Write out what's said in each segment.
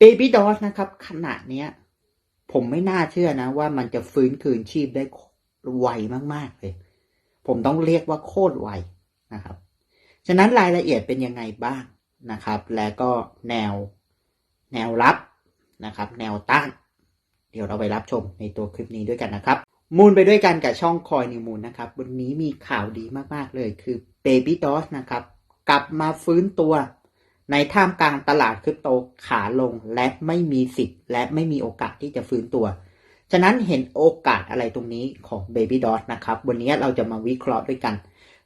Baby d o s นะครับขณะเนี้ย ผมไม่น่าเชื่อนะ ว่ามันจะฟื้นคืนชีพได้ไวมาก ๆ เลย ผมต้องเรียกว่าโคตรไวนะครับ ฉะนั้นรายละเอียดเป็นยังไงบ้างนะครับ และก็แนวแนวรับนะครับ แนวต้าน เดี๋ยวเราไปรับชมในตัวคลิปนี้ด้วยกันนะครับมูลไปด้วยกันกับช่องคอยนิวมูลนะครับ วันนี้มีข่าวดีมาก ๆ เลยคือ Baby d o s นะครับ กลับมาฟื้นตัว ในท่ามกลางตลาดคริปโตขาลงและไม่มีสิทธิ์ และไม่มีโอกาสที่จะฟื้นตัว ฉะนั้นเห็นโอกาสอะไรตรงนี้ของ Baby d o s นะครับ วันนี้เราจะมาวิเคราะห์ด้วยกัน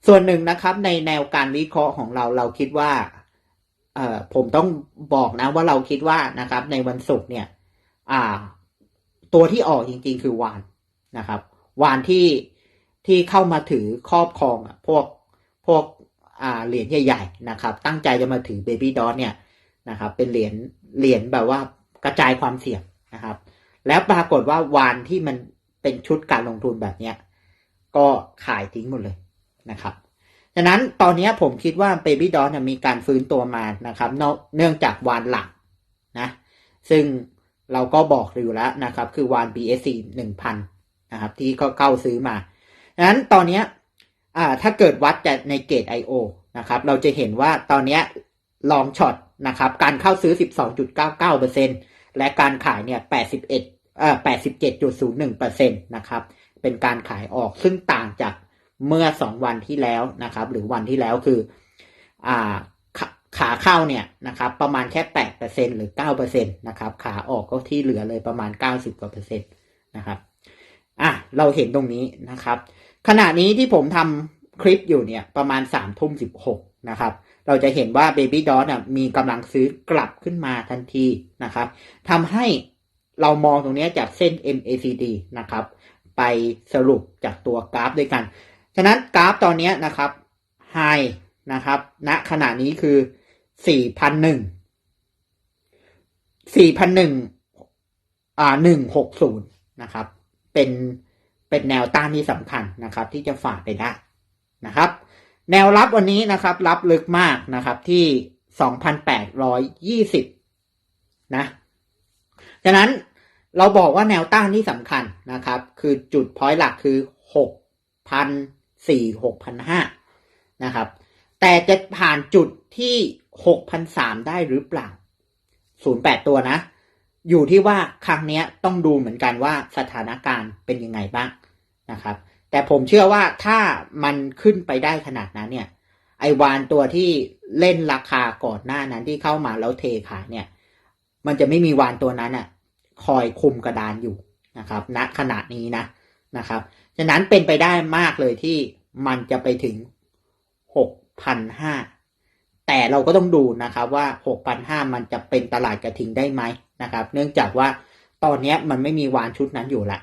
ส่วนหนึ่งนะครับในแนวการวิเคราะห์ของเราเราคิดว่าเอ่อผมต้องบอกนะว่าเราคิดว่านะครับในวันศุกร์เนี่ยอ่า ตัวที่ออกจริง ๆ คือวานนะครับ วานที่ที่เข้ามาถือครอบครองอะพวกพวก เหรียญใหญ่ๆนะครับ ตั้งใจจะมาถือเบบี้ดอ t เนี่ยนะครับ เป็นเหรียญเหรียญแบบว่ากระจายความเสี่ยงนะครับ แล้วปรากฏว่าวานที่มันเป็นชุดการลงทุนแบบเนี้ยก็ขายทิ้งหมดเลยนะครับฉะนั้นตอนนี้ผมคิดว่า Baby d o เนี่ยมีการฟื้นตัวมานะครับ เนื่องจากวานหลักนะซึ่งเราก็บอกอยู่แล้วนะครับ คือวาน BSC 1000 นะครับ ที่ก็เข้าซื้อมาดังนั้นตอนนี้ อ่าถ้าเกิดวัดจากในเกต IO นะครับเราจะเห็นว่าตอนนี้ลองช็อตนะครับการเข้าซื้อ 12.99%และการขายเนี่ย81เอ่อ87.01%นะครับเป็นการขายออกซึ่งต่างจากเมื่อ 2 วันที่แล้วนะครับหรือวันที่แล้วคืออ่าขาขาเข้าเนี่ยนะครับประมาณแค่ 8%หรือ 9%นะครับขาออกก็ที่เหลือเลยประมาณ 90กว่าเปอร์เซ็นต์นะครับอะเราเห็นตรงนี้นะครับ ขณะนี้ที่ผมทำคลิปอยู่เนี่ยประมาณ3ามทุ่มสิบหกนะครับ เราจะเห็นว่า Baby d o t มีกำลังซื้อกลับขึ้นมาทันทีนะครับทำให้เรามองตรงนี้จากเส้น MACD นะครับ ไปสรุปจากตัวกราฟด้วยกัน ฉะนั้นกราฟตอนนี้นะครับไฮนะครับณขณะนี้คือ 4,001 4,001อ่า160 นะครับ เป็น เป็นแนวต้านที่สำคัญนะครับ ที่จะฝ่าไปได้นะครับ แนวรับวันนี้นะครับ รับลึกมากนะครับที่2,820นะฉะนั้นเราบอกว่าแนวต้านที่สำคัญนะครับ คือจุดพอยต์หลักคือ6,004 6,005นะครับ แต่จะผ่านจุดที่6,003ได้หรือเปล่า08ตัวนะ อยู่ที่ว่าครั้งนี้ต้องดูเหมือนกันว่าสถานการณ์เป็นยังไงบ้างนะครับ แต่ผมเชื่อว่าถ้ามันขึ้นไปได้ขนาดนั้นเนี่ย ไอวานตัวที่เล่นราคาก่อนหน้านั้นที่เข้ามาแล้วเทขายเนี่ย มันจะไม่มีวานตัวนั้นอะ คอยคุมกระดานอยู่นะครับณขณะนี้นะนะครับฉะนั้นเป็นไปได้มากเลยที่มันจะไปถึง6,500 แต่เราก็ต้องดูนะครับว่า 6,500 มันจะเป็นตลาดกระทิงได้ไหมนะครับ เนื่องจากว่าตอนนี้มันไม่มีวานชุดนั้นอยู่ละ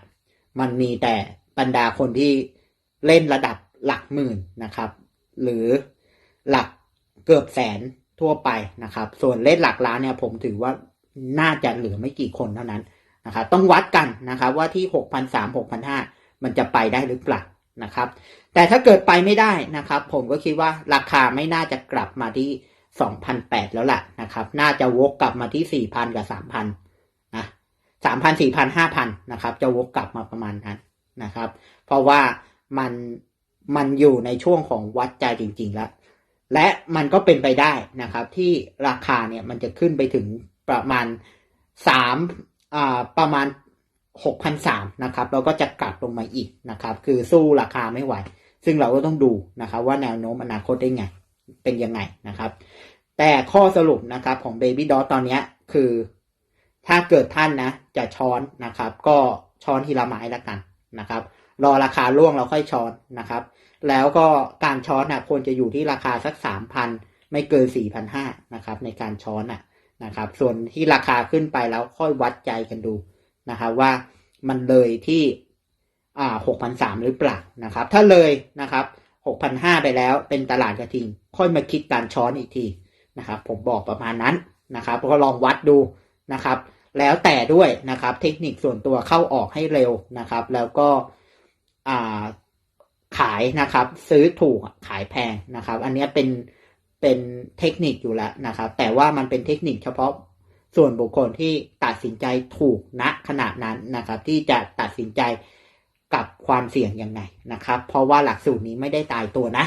มันมีแต่บรรดาคนที่เล่นระดับหลักหมื่นนะครับ หรือหลักเกือบแสนทั่วไปนะครับ ส่วนเล่นหลักล้านเนี่ยผมถือว่าน่าจะเหลือไม่กี่คนเท่านั้นนะครับ ต้องวัดกันนะครับว่าที่ 6,300 6,500 มันจะไปได้หรือเปล่า นะครับ แต่ถ้าเกิดไปไม่ได้นะครับ ผมก็คิดว่าราคาไม่น่าจะกลับมาที่2,800แล้วล่ะนะครับ น่าจะวกกลับมาที่ 4,000 กับ 3,000 นะ3,000 4,000 5,000 นะครับ จะวกกลับมาประมาณนั้นนะครับ เพราะว่ามันมันอยู่ในช่วงของวัดใจจริง ๆ แล้ว และมันก็เป็นไปได้นะครับ ที่ราคาเนี่ยมันจะขึ้นไปถึงประมาณ3อ่าประมาณ 6,300นะครับแล้วก็จะกลับลงมาอีกนะครับ คือสู้ราคาไม่ไหว ซึ่งเราก็ต้องดูนะครับว่าแนวโน้มอนาคตได้ไง เป็นยังไงนะครับ แต่ข้อสรุปนะครับของ Baby d o ตอนนี้คือ ถ้าเกิดท่านนะ จะช้อนนะครับ ก็ช้อนทีละไม้ละกันนะครับ รอราคาล่วงเราค่อยช้อนนะครับ แล้วก็การช้อนนะควรจะอยู่ที่ราคาสักสามพันไม่เกินสี่พันห้านะครับในการช้อนนะนะครับ ส่วนที่ราคาขึ้นไปแล้วค่อยวัดใจกันดู นะครับว่ามันเลยที่อ่าหกพันสามหรือเปล่านะครับ ถ้าเลยนะครับหกพันห้าไปแล้วเป็นตลาดกระทิง ค่อยมาคิดการช้อนอีกทีนะครับ ผมบอกประมาณนั้นนะครับก็ลองวัดดูนะครับ แล้วแต่ด้วยนะครับ เทคนิคส่วนตัวเข้าออกให้เร็วนะครับ แล้วก็อ่าขายนะครับ ซื้อถูกขายแพงนะครับ อันนี้เป็นเป็นเทคนิคอยู่แล้วนะครับ แต่ว่ามันเป็นเทคนิคเฉพาะ ส่วนบุคคลที่ตัดสินใจถูกณขณะนั้นนะครับ ที่จะตัดสินใจกับความเสี่ยงยังไงนะครับ เพราะว่าหลักสูตรนี้ไม่ได้ตายตัวนะ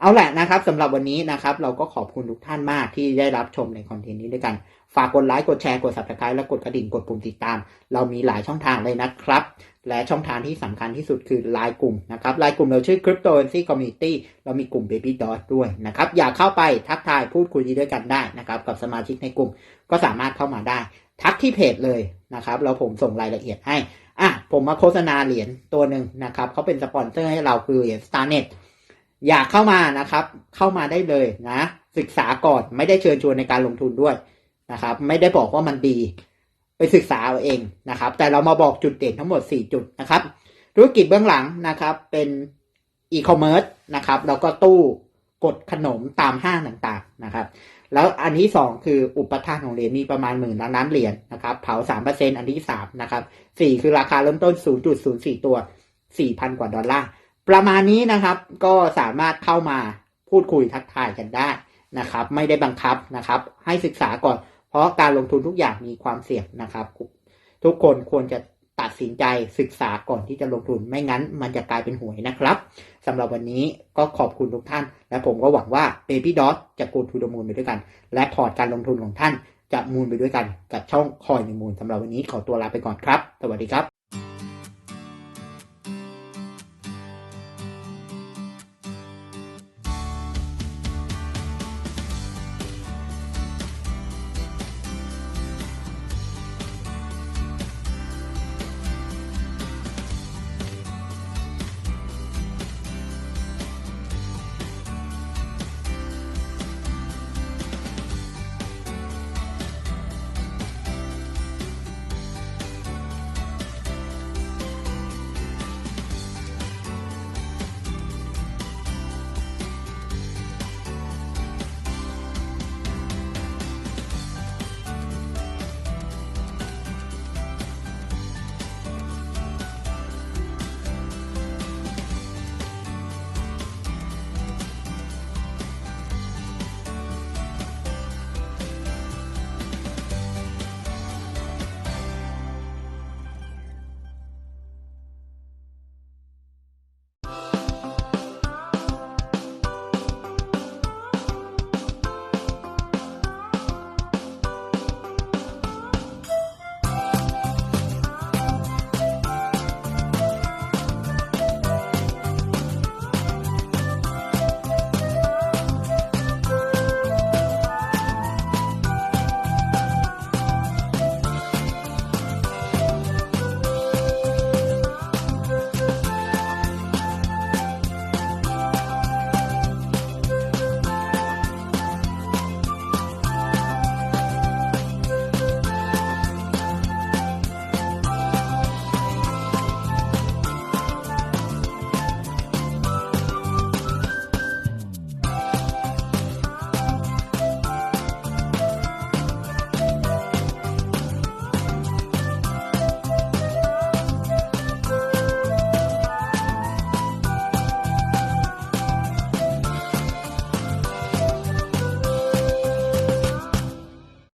เอาแหละนะครับสำหรับวันนี้นะครับ เราก็ขอบคุณทุกท่านมากที่ได้รับชมในคอนเทนต์นี้ด้วยกัน ฝากกดไลค์กดแชร์กด subscribe และกดกระดิ่งกดปุ่มติดตาม เรามีหลายช่องทางเลยนะครับ และช่องทางที่สำคัญที่สุดคือไลน์กลุ่มนะครับไลน์กลุ่มเราชื่อ Cryptocurrency Community เรามีกลุ่ม Baby Dot ด้วยนะครับอยากเข้าไปทักทายพูดคุยด้วยกันได้นะครับกับสมาชิกในกลุ่มก็สามารถเข้ามาได้ ทักที่เพจเลยนะครับแล้วผมส่งรายละเอียดให้อะผมมาโฆษณาเหรียญตัวหนึ่งนะครับเขาเป็นสปอนเซอร์ให้เราคือเหรียญ StarNet อยากเข้ามานะครับ เข้ามาได้เลยนะ ศึกษาก่อนไม่ได้เชิญชวนในการลงทุนด้วย นะครับ ไม่ได้บอกว่ามันดี ไปศึกษาเอาเองนะครับ แต่เรามาบอกจุดเด่นทั้งหมด 4 จุดนะครับ ธุรกิจเบื้องหลังนะครับ เป็นอีคอมเมิร์ซนะครับแล้วก็ตู้กดขนมตามห้างต่างๆนะครับ แล้วอันที่สองคืออุปทานของเหรียญมีประมาณหมื่นล้านล้านเหรียญนะครับ เผาสามเปอร์เซ็นอันที่สามนะครับสี่คือราคาเริ่มต้นศูนย์จุดศูนย์สี่ตัวสี่พันกว่าดอลลาร์ ประมาณนี้นะครับก็สามารถเข้ามาพูดคุยทักทายกันได้นะครับ ไม่ได้บังคับนะครับ ให้ศึกษาก่อน เพราะการลงทุนทุกอย่างมีความเสี่ยงนะครับ ทุกคนควรจะตัดสินใจศึกษาก่อนที่จะลงทุนไม่งั้น มันจะกลายเป็นหวยนะครับสำหรับวันนี้ก็ขอบคุณทุกท่าน และผมก็หวังว่า Baby Dot จะกูทูดมูลไปด้วยกัน และพอร์ตการลงทุนของท่านจะมูลไปด้วยกันกับช่องคอยในมูลสำหรับวันนี้ขอตัวลาไปก่อนครับ สวัสดีครับ